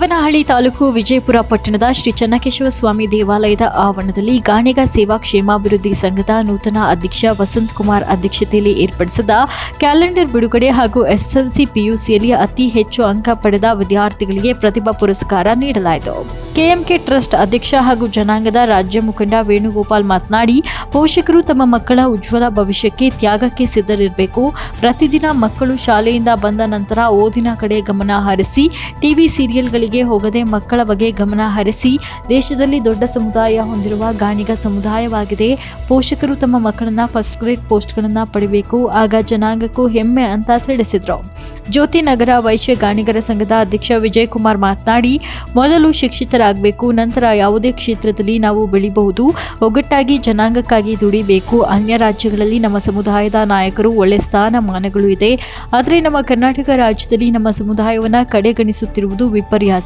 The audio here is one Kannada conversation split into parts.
ಹರಪನಹಳ್ಳಿ ತಾಲೂಕು ವಿಜಯಪುರ ಪಟ್ಟಣದ ಶ್ರೀ ಚನ್ನಕೇಶವ ಸ್ವಾಮಿ ದೇವಾಲಯದ ಆವರಣದಲ್ಲಿ ಗಾಣಿಗ ಸೇವಾ ಕ್ಷೇಮಾಭಿವೃದ್ಧಿ ಸಂಘದ ನೂತನ ಅಧ್ಯಕ್ಷ ವಸಂತ್ ಕುಮಾರ್ ಅಧ್ಯಕ್ಷತೆಯಲ್ಲಿ ಏರ್ಪಡಿಸಿದ ಕ್ಯಾಲೆಂಡರ್ ಬಿಡುಗಡೆ ಹಾಗೂ ಎಸ್ಎಸ್ಎಲ್ಸಿ ಪಿಯುಸಿಯಲ್ಲಿ ಅತಿ ಹೆಚ್ಚು ಅಂಕ ಪಡೆದ ವಿದ್ಯಾರ್ಥಿಗಳಿಗೆ ಪ್ರತಿಭಾ ಪುರಸ್ಕಾರ ನೀಡಲಾಯಿತು. ಕೆಎಂಕೆ ಟ್ರಸ್ಟ್ ಅಧ್ಯಕ್ಷ ಹಾಗೂ ಜನಾಂಗದ ರಾಜ್ಯ ಮುಖಂಡ ವೇಣುಗೋಪಾಲ್ ಮಾತನಾಡಿ, ಪೋಷಕರು ತಮ್ಮ ಮಕ್ಕಳ ಉಜ್ವಲ ಭವಿಷ್ಯಕ್ಕೆ ತ್ಯಾಗಕ್ಕೆ ಸಿದ್ಧರಿರಬೇಕು. ಪ್ರತಿದಿನ ಮಕ್ಕಳು ಶಾಲೆಯಿಂದ ಬಂದ ನಂತರ ಓದಿನ ಕಡೆ ಗಮನ ಹರಿಸಿ, ಟಿವಿ ಸೀರಿಯಲ್ಗಳಿಗೆ ಹೋಗದೆ ಮಕ್ಕಳ ಬಗ್ಗೆ ಗಮನ ಹರಿಸಿ ದೇಶದಲ್ಲಿ ದೊಡ್ಡ ಸಮುದಾಯ ಹೊಂದಿರುವ ಗಾಣಿಗ ಸಮುದಾಯವಾಗಿದೆ. ಪೋಷಕರು ತಮ್ಮ ಮಕ್ಕಳನ್ನ ಫಸ್ಟ್ ಗ್ರೇಡ್ ಪೋಸ್ಟ್ಗಳನ್ನು ಪಡಿಬೇಕು, ಆಗ ಜನಾಂಗಕ್ಕೂ ಹೆಮ್ಮೆ ಅಂತ ತಿಳಿಸಿದ್ರು. ಜ್ಯೋತಿ ನಗರ ವೈಶ್ಯ ಗಾಣಿಗರ ಸಂಘದ ಅಧ್ಯಕ್ಷ ವಿಜಯ್ ಕುಮಾರ್ ಮಾತನಾಡಿ, ಮೊದಲು ಶಿಕ್ಷಿತರಾಗಬೇಕು, ನಂತರ ಯಾವುದೇ ಕ್ಷೇತ್ರದಲ್ಲಿ ನಾವು ಬೆಳಿಬಹುದು. ಒಗ್ಗಟ್ಟಾಗಿ ಜನಾಂಗಕ್ಕಾಗಿ ದುಡಿಬೇಕು. ಅನ್ಯ ರಾಜ್ಯಗಳಲ್ಲಿ ನಮ್ಮ ಸಮುದಾಯದ ನಾಯಕರು ಒಳ್ಳೆ ಸ್ಥಾನಮಾನಗಳು ಇದೆ. ಆದರೆ ನಮ್ಮ ಕರ್ನಾಟಕ ರಾಜ್ಯದಲ್ಲಿ ನಮ್ಮ ಸಮುದಾಯವನ್ನು ಕಡೆಗಣಿಸುತ್ತಿರುವುದು ವಿಪರ್ಯಾಸ.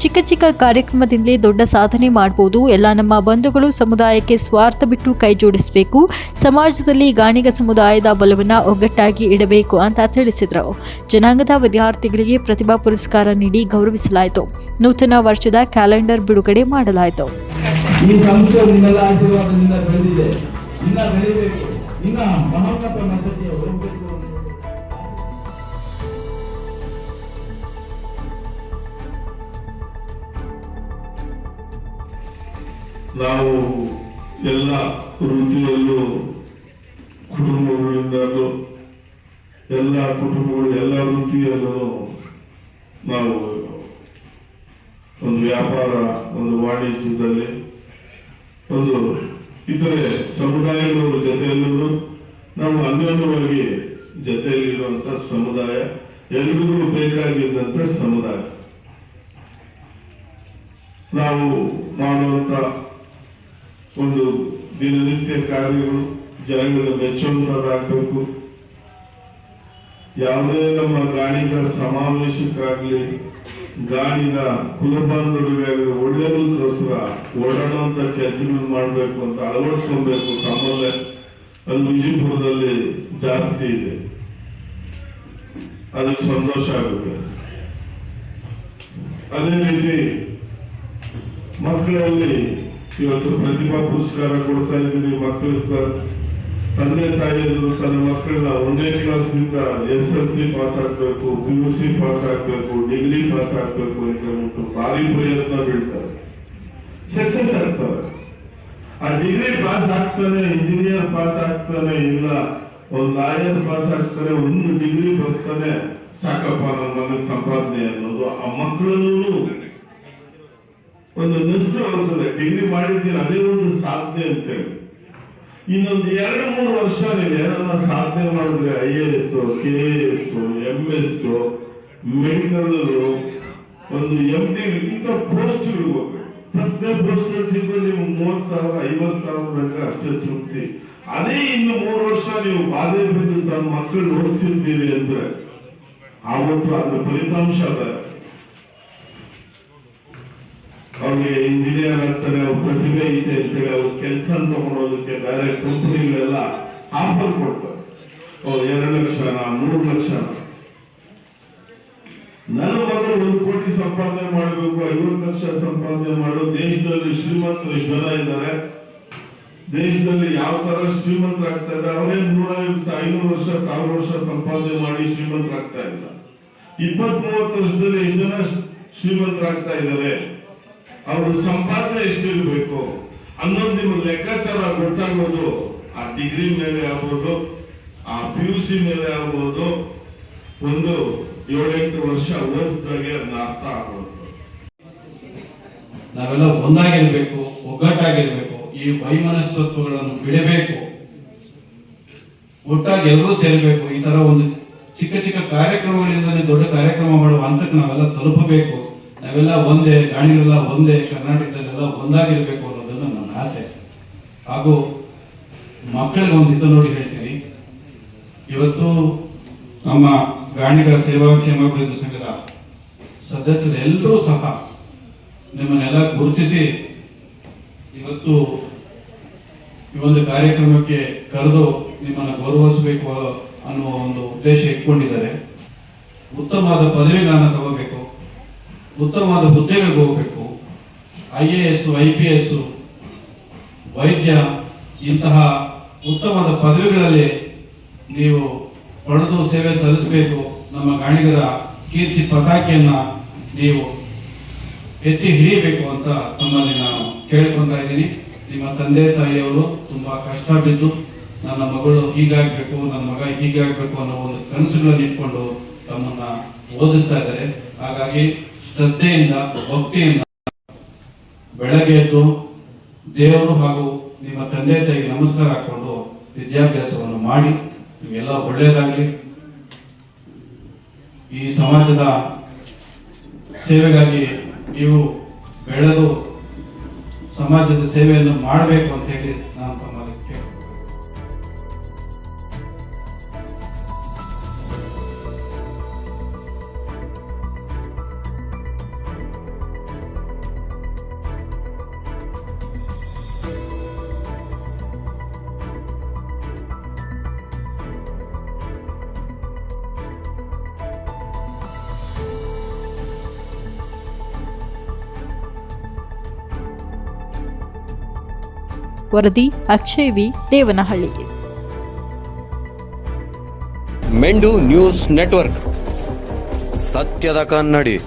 ಚಿಕ್ಕ ಚಿಕ್ಕ ಕಾರ್ಯಕ್ರಮದಿಂದಲೇ ದೊಡ್ಡ ಸಾಧನೆ ಮಾಡಬಹುದು ಎಲ್ಲ ನಮ್ಮ ಬಂಧುಗಳು ಸಮುದಾಯಕ್ಕೆ ಸ್ವಾರ್ಥ ಬಿಟ್ಟು ಕೈ ಜೋಡಿಸಬೇಕು. ಸಮಾಜದಲ್ಲಿ ಗಾಣಿಗ ಸಮುದಾಯದ ಬಲವನ್ನು ಒಗ್ಗಟ್ಟಾಗಿ ಇಡಬೇಕು ಅಂತ ತಿಳಿಸಿದರು. ಜನಾಂಗದ ವಿದ್ಯಾರ್ಥಿಗಳಿಗೆ ಪ್ರತಿಭಾ ಪುರಸ್ಕಾರ ನೀಡಿ ಗೌರವಿಸಲಾಯಿತು. ನೂತನ ವರ್ಷದ ಕ್ಯಾಲೆಂಡರ್ ಬಿಡುಗಡೆ ಮಾಡಲಾಯಿತು. ಇನ್ನ ನಾವು ಎಲ್ಲ ವೃತ್ತಿಯಲ್ಲೂ ಕುಟುಂಬಗಳಿಂದಲೂ ಎಲ್ಲ ಕುಟುಂಬಗಳು, ಎಲ್ಲ ವೃತ್ತಿಯಲ್ಲೂ ನಾವು ಒಂದು ವ್ಯಾಪಾರ, ಒಂದು ವಾಣಿಜ್ಯದಲ್ಲಿ, ಒಂದು ಇತರೆ ಸಮುದಾಯದವರ ಜೊತೆಯಲ್ಲೂ ನಾವು ಅನ್ಯೋನ್ಯವಾಗಿ ಜೊತೆಯಲ್ಲಿರುವಂಥ ಸಮುದಾಯ, ಎಲ್ರಿಗೂ ಬೇಕಾಗಿದ್ದಂತ ಸಮುದಾಯ. ನಾವು ಮಾಡುವಂತ ಒಂದು ದಿನನಿತ್ಯ ಕಾರ್ಯಗಳು ಜನಗಳ ಮೆಚ್ಚುವಂತದ್ದಾಗಬೇಕು. ಯಾವುದೇ ನಮ್ಮ ಗಾಣಿಗ ಸಮಾವೇಶಕ್ಕಾಗ್ಲಿ ಗಾಣಿಗ ಕುಲಬಾಂಧವರಿಗಾಗಲಿ ಒಳ್ಳೆಯದಕ್ಕೋಸ್ಕರ ಓಡಾಡುವಂತ ಕೆಲಸಗಳು ಮಾಡಬೇಕು ಅಂತ ಅಳವಡಿಸ್ಕೊಬೇಕು ತಮ್ಮಲ್ಲೇ. ಅಲ್ಲಿ ವಿಜಯಪುರದಲ್ಲಿ ಜಾಸ್ತಿ ಇದೆ. ಅದಕ್ಕೆ ಸಂತೋಷ ಆಗುತ್ತೆ. ಅದೇ ರೀತಿ ಮಕ್ಕಳಲ್ಲಿ ಇವತ್ತು ಪ್ರತಿಭಾ ಪುರಸ್ಕಾರ ಕೊಡ್ತಾ ಇದ್ದೀನಿ. ಮಕ್ಕಳ ತಂದೆ ತಾಯಿಯರು ತನ್ನ ಮಕ್ಕಳನ್ನ ಒಂದನೇ ಕ್ಲಾಸ್ನಿಂದ ಎಸ್ ಎಲ್ ಸಿ ಪಾಸ್ ಆಗ್ಬೇಕು ಪಿ ಯು ಸಿ ಪಾಸ್ ಆಗ್ಬೇಕು ಡಿಗ್ರಿ ಪಾಸ್ ಆಗ್ಬೇಕು ಅಂತ ಹೇಳ್ಬಿಟ್ಟು ಭಾರಿ ಪ್ರಯತ್ನ ಬೀಳ್ತಾರೆ. ಸಕ್ಸಸ್ ಆಗ್ತಾರೆ. ಆ ಡಿಗ್ರಿ ಪಾಸ್ ಆಗ್ತಾನೆ ಇಂಜಿನಿಯರ್ ಪಾಸ್ ಆಗ್ತಾನೆ, ಇಲ್ಲ, ಒಂದು ಲಾಯರ್ ಪಾಸ್ ಆಗ್ತಾನೆ, ಒಂದು ಡಿಗ್ರಿ ಬರ್ತಾನೆ, ಸಾಕಪ್ಪ ನಮ್ಮ ಮನೆ ಸಂಪಾದನೆ ಅನ್ನೋದು ಆ ಮಕ್ಕಳಲ್ಲೂ. ಒಂದು ನಿಷ್ಠೆ ಹೋಗ್ತದೆ ಡಿಗ್ರಿ ಮಾಡಿದ್ದೀರ, ಅದೇ ಒಂದು ಸಾಧ್ಯ ಅಂತೇಳಿ. ಇನ್ನೊಂದು ಎರಡು, ಮೂರು ವರ್ಷ ನೀವು ಏನನ್ನ ಸಾಧನೆ ಮಾಡಿದ್ರೆ, I A S, K S, M S, medical ಒಂದು ಎಂ ಡಿ ಇಂಥ ಪೋಸ್ಟ್ಗಳು ಫಸ್ಟ್ ಫಸ್ಟ್ನೇ ಪೋಸ್ಟ್ ಸಿಗೋದು ನೀವು ಮೂವತ್ತು ಸಾವಿರ, ಐವತ್ತು ಸಾವಿರ ತನಕ ಅಷ್ಟೇ ತೃಪ್ತಿ. ಅದೇ ಇನ್ನು ಮೂರು ವರ್ಷ ನೀವು ಬಾಧೆ ಬಿದ್ದು ತನ್ನ ಮಕ್ಕಳು ಓದಿಸಿರ್ತೀರಿ ಅಂದ್ರೆ ಆವತ್ತು ಅದ್ರ ಫಲಿತಾಂಶ ಬೇರೆ ಅವ್ರಿಗೆ ಇಂಜಿನಿಯರ್ ಆಗ್ತಾರೆ ಅವ್ರ ಪ್ರತಿಭೆ ಇದೆ ಅಂತೇಳಿ ಅವ್ರ ಕೆಲಸ ತಗೊಳೋದಕ್ಕೆ ಬೇರೆ ಕಂಪನಿಗಳೆಲ್ಲ ಆಫರ್ ಕೊಡ್ತಾರೆ. ಎರಡು ಲಕ್ಷನ? ಮೂರು ಲಕ್ಷ ನನ್ನ ಮಗನು ಒಂದು ಕೋಟಿ ಸಂಪಾದನೆ ಮಾಡಬೇಕು, ಐವತ್ತು ಲಕ್ಷ ಸಂಪಾದನೆ ಮಾಡೋ ದೇಶದಲ್ಲಿ ಶ್ರೀಮಂತರು ಜನ ಇದ್ದಾರೆ. ದೇಶದಲ್ಲಿ ಯಾವ ತರ ಶ್ರೀಮಂತರಾಗ್ತಾ ಇದ್ದಾರೆ? ಅವರೇ ನೂರ ಐನೂರು ವರ್ಷ, ಸಾವಿರ ವರ್ಷ ಸಂಪಾದನೆ ಮಾಡಿ ಶ್ರೀಮಂತರಾಗ್ತಾ ಇಲ್ಲ ಇಪ್ಪತ್ ಮೂವತ್ತು ವರ್ಷದಲ್ಲಿ ಎಷ್ಟು ಜನ ಶ್ರೀಮಂತರಾಗ್ತಾ ಇದ್ದಾರೆ? ಅವ್ರ ಸಂಪಾದನೆ ಎಷ್ಟಿರಬೇಕು? ಅನ್ನೋದು ನಿಮ್ಗೆ ಲೆಕ್ಕಾಚಾರ ಗೊತ್ತಾಗೋದು, ಆ ಡಿಗ್ರಿ ಮೇಲೆ ಆಗ್ಬೋದು, ಆ ಪಿ ಯು ಸಿ ಮೇಲೆ ಆಗ್ಬೋದು, ಒಂದು ಏಳೆಂಟು ವರ್ಷ ಓದಿಸಿದಾಗೆ ಅದನ್ನ ಅರ್ಥ ಆಗೋದು. ನಾವೆಲ್ಲ ಒಂದಾಗಿರ್ಬೇಕು, ಒಗ್ಗಟ್ಟಾಗಿರ್ಬೇಕು, ಈ ವೈಮನಸ್ತತ್ವಗಳನ್ನು ಬಿಡಬೇಕು. ಒಟ್ಟಾಗಿ ಎಲ್ಲರೂ ಸೇರಬೇಕು, ಈ ತರ ಒಂದು ಚಿಕ್ಕ ಚಿಕ್ಕ ಕಾರ್ಯಕ್ರಮಗಳಿಂದಲೇ ದೊಡ್ಡ ಕಾರ್ಯಕ್ರಮ ಮಾಡುವ ಹಂತಕ್ಕೆ ನಾವೆಲ್ಲ ತಲುಪಬೇಕು. ನಾವೆಲ್ಲ ಒಂದೇ ಗಾಣಿಗಳೆಲ್ಲ ಒಂದೇ, ಕರ್ನಾಟಕದಲ್ಲೆಲ್ಲ ಒಂದಾಗಿರ್ಬೇಕು ಅನ್ನೋದನ್ನು ನನ್ನ ಆಸೆ. ಹಾಗೂ ಮಕ್ಕಳಿಗೆ ಒಂದು ಇದು ನೋಡಿ ಹೇಳ್ತೀನಿ. ಇವತ್ತು ನಮ್ಮ ಗಾಣಿಗಳ ಸೇವಾ ಕ್ಷೇಮಾಭಿವೃದ್ಧಿ ಸಂಘದ ಸದಸ್ಯರೆಲ್ಲರೂ ಸಹ ನಿಮ್ಮನ್ನೆಲ್ಲ ಗುರುತಿಸಿ ಇವತ್ತು ಈ ಒಂದು ಕಾರ್ಯಕ್ರಮಕ್ಕೆ ಕರೆದು ನಿಮ್ಮನ್ನು ಗೌರವಿಸಬೇಕು ಅನ್ನುವ ಒಂದು ಉದ್ದೇಶ ಇಟ್ಕೊಂಡಿದ್ದಾರೆ. ಉತ್ತಮವಾದ ಪದವಿಗಳನ್ನು ತಗೋಬೇಕು ಉತ್ತಮವಾದ ಹುದ್ದೆಗಳಿಗೆ ಹೋಗಬೇಕು. I A S I P S ವೈದ್ಯ ಇಂತಹ ಉತ್ತಮವಾದ ಪದವಿಗಳಲ್ಲಿ ನೀವು ಪಡೆದು ಸೇವೆ ಸಲ್ಲಿಸಬೇಕು. ನಮ್ಮ ಗಾಣಿಗರ ಕೀರ್ತಿ ಪತಾಕೆಯನ್ನ ನೀವು ಎತ್ತಿ ಹಿಡಿಯಬೇಕು ಅಂತ ತಮ್ಮಲ್ಲಿ ನಾನು ಕೇಳಿಕೊಂತಾ ಇದ್ದೀನಿ. ನಿಮ್ಮ ತಂದೆ, ತಾಯಿಯವರು ತುಂಬಾ ಕಷ್ಟ ಬಿದ್ದು ನನ್ನ ಮಗಳು ಹೀಗಾಗಬೇಕು, ನನ್ನ ಮಗ ಹೀಗಾಗಬೇಕು ಅನ್ನೋ ಒಂದು ಕನಸುಗಳನ್ನು ಇಟ್ಕೊಂಡು ತಮ್ಮನ್ನ ಓದಿಸ್ತಾ ಇದ್ದಾರೆ. ಹಾಗಾಗಿ ಶ್ರದ್ಧೆಯಿಂದ, ಭಕ್ತಿಯಿಂದ ಬೆಳಗ್ಗೆ ಎದ್ದು ದೇವರು ಹಾಗೂ ನಿಮ್ಮ ತಂದೆ ತಾಯಿಗೆ ನಮಸ್ಕಾರ ಹಾಕೊಂಡು ವಿದ್ಯಾಭ್ಯಾಸವನ್ನು ಮಾಡಿ, ನಿಮಗೆಲ್ಲ ಒಳ್ಳೆಯದಾಗಲಿ. ಈ ಸಮಾಜದ ಸೇವೆಗಾಗಿ ನೀವು ಬೆಳೆದು ಸಮಾಜದ ಸೇವೆಯನ್ನು ಮಾಡಬೇಕು ಅಂತ ಹೇಳಿ ನಾನು ತಮ್ಮಲ್ಲಿ ವರದಿ ಅಕ್ಷಯ್ ವಿ ದೇವನಹಳ್ಳಿ. ಮೆಂಡು ನ್ಯೂಸ್ ನೆಟ್ವರ್ಕ್. ಸತ್ಯದ ಕನ್ನಡಿ.